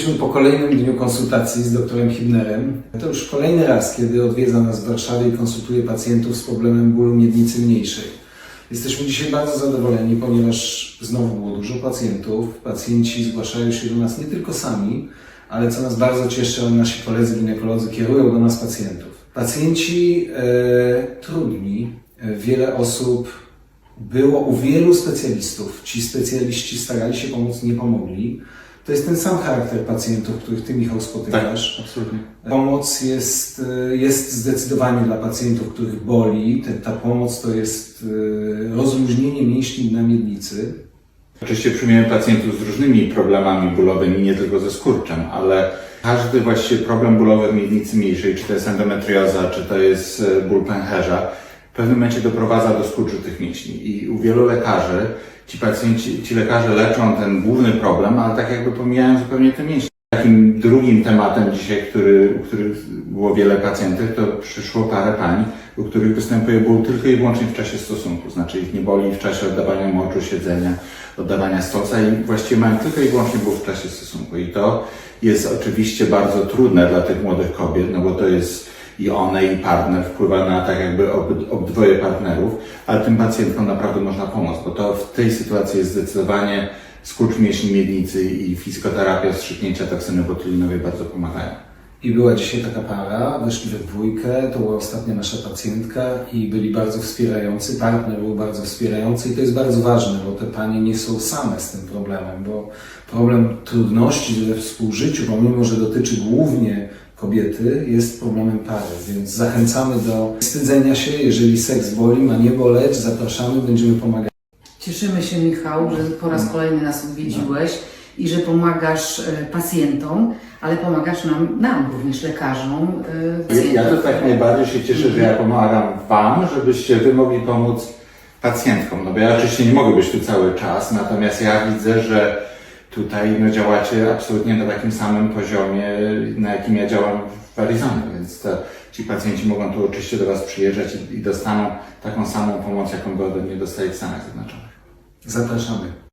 Jesteśmy po kolejnym dniu konsultacji z doktorem Hibnerem. To już kolejny raz, kiedy odwiedza nas w Warszawie i konsultuje pacjentów z problemem bólu miednicy mniejszej. Jesteśmy dzisiaj bardzo zadowoleni, ponieważ znowu było dużo pacjentów. Pacjenci zgłaszają się do nas nie tylko sami, ale co nas bardzo cieszy, nasi koledzy ginekolodzy kierują do nas pacjentów. Pacjenci e, trudni, wiele osób było u wielu specjalistów. Ci specjaliści starali się pomóc, nie pomogli. To jest ten sam charakter pacjentów, których Ty, Michał, spotykasz. absolutnie. Pomoc jest, y, jest zdecydowanie dla pacjentów, których boli. Ta pomoc to jest y, rozluźnienie mięśni na miednicy. Oczywiście przyjmujemy pacjentów z różnymi problemami bólowymi, nie tylko ze skurczem, ale każdy właściwie problem bólowy w miednicy mniejszej, czy to jest endometrioza, czy to jest e, ból pęcherza, w pewnym momencie doprowadza do skurczu tych mięśni. I u wielu lekarzy ci pacjenci, ci lekarze leczą ten główny problem, ale tak jakby pomijają zupełnie te mięśnie. Takim drugim tematem dzisiaj, który, u których było wiele pacjentów, to przyszło parę pań, u których występuje ból tylko i wyłącznie w czasie stosunku. Znaczy ich nie boli w czasie oddawania moczu, siedzenia, oddawania stosa i właściwie mają tylko i wyłącznie ból w czasie stosunku. I to jest oczywiście bardzo trudne dla tych młodych kobiet, no bo to jest i one, i partner wpływa na tak jakby ob- obydwoje partnerów, ale tym pacjentkom naprawdę można pomóc, bo to w tej sytuacji jest zdecydowanie skurcz mięśni miednicy i fizjoterapia wstrzyknięcia toksyny botulinowej bardzo pomagają. I była dzisiaj taka para, weszli we dwójkę, to była ostatnia nasza pacjentka i byli bardzo wspierający, partner był bardzo wspierający i to jest bardzo ważne, bo te panie nie są same z tym problemem, bo problem trudności we współżyciu, pomimo że dotyczy głównie kobiety, jest problemem pary, więc zachęcamy do wstydzenia się, jeżeli seks boli, ma nie boleć, zapraszamy, będziemy pomagać. Cieszymy się, Michał, że po raz kolejny nas odwiedziłeś i że pomagasz e, pacjentom, ale pomagasz nam, nam również lekarzom. e, Ja to tak najbardziej się cieszę, że ja pomagam Wam, żebyście Wy mogli pomóc pacjentkom. No bo ja oczywiście nie mogę być tu cały czas, natomiast ja widzę, że tutaj no, działacie absolutnie na takim samym poziomie, na jakim ja działam w Arizonie, więc to, ci pacjenci mogą tu oczywiście do Was przyjeżdżać i, i dostaną taką samą pomoc, jaką by ode mnie dostali w Stanach Zjednoczonych. Zapraszamy.